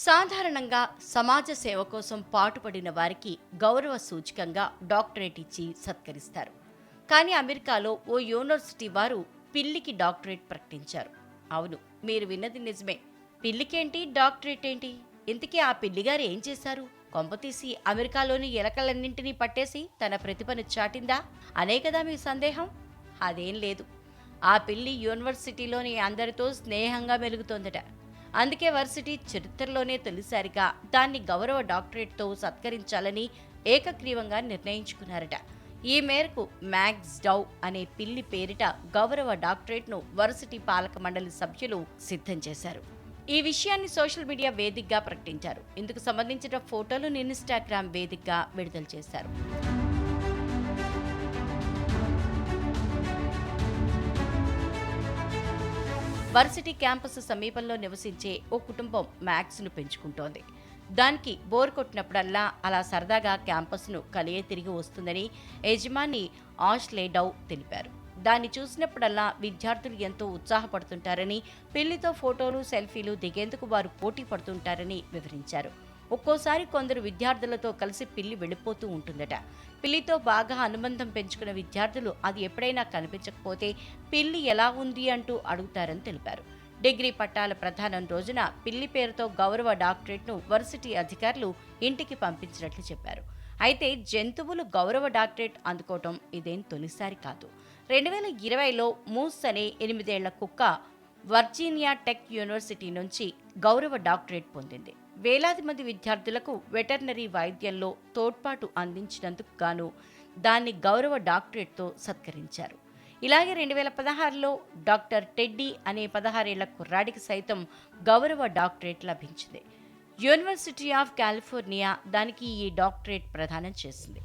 సాధారణంగా సమాజ సేవ కోసం పాటుపడిన వారికి గౌరవ సూచికంగా డాక్టరేట్ ఇచ్చి సత్కరిస్తారు. కానీ అమెరికాలో ఓ యూనివర్సిటీ వారు పిల్లికి డాక్టరేట్ ప్రకటించారు. అవును మీరు విన్నది నిజమే. పిల్లికేంటి డాక్టరేట్ ఏంటి? ఇంతకీ ఆ పిల్లిగారు ఏం చేశారు? కొంపతీసి అమెరికాలోని ఎలకలన్నింటినీ పట్టేసి తన ప్రతిభను చాటిందా? అనే కదా మీ సందేహం? అదేం లేదు. ఆ పిల్లి యూనివర్సిటీలోని అందరితో స్నేహంగా మెలుగుతోందట. అందుకే వర్సిటీ చరిత్రలోనే తొలిసారిగా దాన్ని గౌరవ డాక్టరేట్తో సత్కరించాలని ఏకగ్రీవంగా నిర్ణయించుకున్నారట. ఈ మేరకు మ్యాగ్స్ డౌ అనే పిల్లి పేరిట గౌరవ డాక్టరేట్ను వర్సిటీ పాలక మండలి సభ్యులు సిద్ధం చేశారు. ఈ విషయాన్ని సోషల్ మీడియా వేదికగా ప్రకటించారు. ఇందుకు సంబంధించిన ఫోటోలు ఇన్స్టాగ్రామ్ వేదికగా విడుదల చేశారు. వర్సిటీ క్యాంపస్ సమీపంలో నివసించే ఓ కుటుంబం మ్యాక్స్ను పెంచుకుంటోంది. దానికి బోర్ కొట్టినప్పుడల్లా అలా సరదాగా క్యాంపస్ను కలియే తిరిగి వస్తుందని యజమాని ఆష్ లేడౌ తెలిపారు. దాన్ని చూసినప్పుడల్లా విద్యార్థులు ఎంతో ఉత్సాహపడుతుంటారని పెళ్ళితో ఫోటోలు సెల్ఫీలు దిగేందుకు వారు పోటీ పడుతుంటారని వివరించారు. ఒక్కోసారి కొందరు విద్యార్థులతో కలిసి పిల్లి వెళ్ళిపోతూ ఉంటుందట. పిల్లితో బాగా అనుబంధం పెంచుకున్న విద్యార్థులు అది ఎప్పుడైనా కనిపించకపోతే పిల్లి ఎలా ఉంది అంటూ అడుగుతారని తెలిపారు. డిగ్రీ పట్టాల ప్రధానం రోజున పిల్లి పేరుతో గౌరవ డాక్టరేట్ను వర్సిటీ అధికారులు ఇంటికి పంపించినట్లు చెప్పారు. అయితే జంతువులు గౌరవ డాక్టరేట్ అందుకోవటం ఇదేం తొలిసారి కాదు. రెండు వేల ఇరవైలో మూస్ అనే ఎనిమిదేళ్ళ కుక్క వర్జీనియా టెక్ యూనివర్సిటీ నుంచి గౌరవ డాక్టరేట్ పొందింది. వేలాది మంది విద్యార్థులకు వెటర్నరీ వైద్యంలో తోడ్పాటు అందించినందుకు గాను దాన్ని గౌరవ డాక్టరేట్తో సత్కరించారు. ఇలాగే రెండు వేల పదహారులో డాక్టర్ టెడ్డీ అనే పదహారేళ్ళ కుర్రాడికి సైతం గౌరవ డాక్టరేట్ లభించింది. యూనివర్సిటీ ఆఫ్ కాలిఫోర్నియా దానికి ఈ డాక్టరేట్ ప్రదానం చేసింది.